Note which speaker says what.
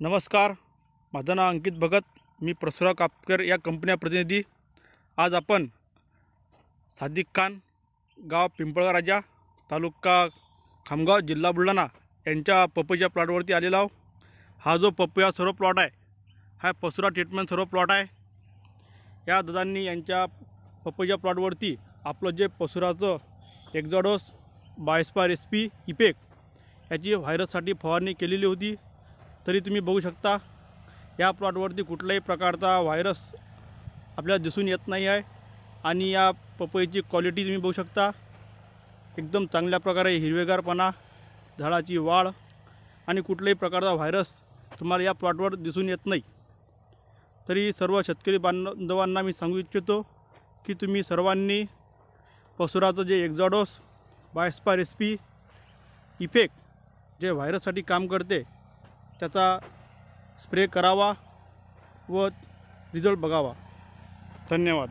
Speaker 1: नमस्कार माझं नाव अंकित भगत मी प्रसुरा कापकर या कंपन्या प्रतिनिधी. आज आपण सादिक खान गाव पिंपळगाव राजा तालुका खामगाव जिल्हा बुलढाणा यांच्या पपईच्या प्लॉटवरती आलेला आहो हा जो पपया सर्व प्लॉट आहे हा पसुरा ट्रीटमेंट सर्व प्लॉट आहे. या दादांनी यांच्या पपईच्या प्लॉटवरती आपलं जे पसुराचं एक्झॉडोस बायस्पा रेस्पी इपेक याची व्हायरससाठी फवारणी केलेली होती. तरी तुम्ही बघू शकता या प्लॉटवरती कुठल्याही प्रकारचा व्हायरस आपल्याला दिसून येत नाही आहे. आणि या पपईची क्वालिटी तुम्ही बघू शकता. एकदम चांगल्या प्रकारे हिरवेगारपणा झाडाची वाढ आणि कुठल्याही प्रकारचा व्हायरस तुम्हाला या प्लॉटवर दिसून येत नाही. तरी सर्व शेतकरी बांधवांना मी सांगू इच्छितो की तुम्ही सर्वांनी पसुराचं जे एक्झॉडोस बायस्पा रेसिपी इफेक्ट जे व्हायरससाठी काम करते त्याचा स्प्रे करावा व रिझल्ट बघावा. धन्यवाद.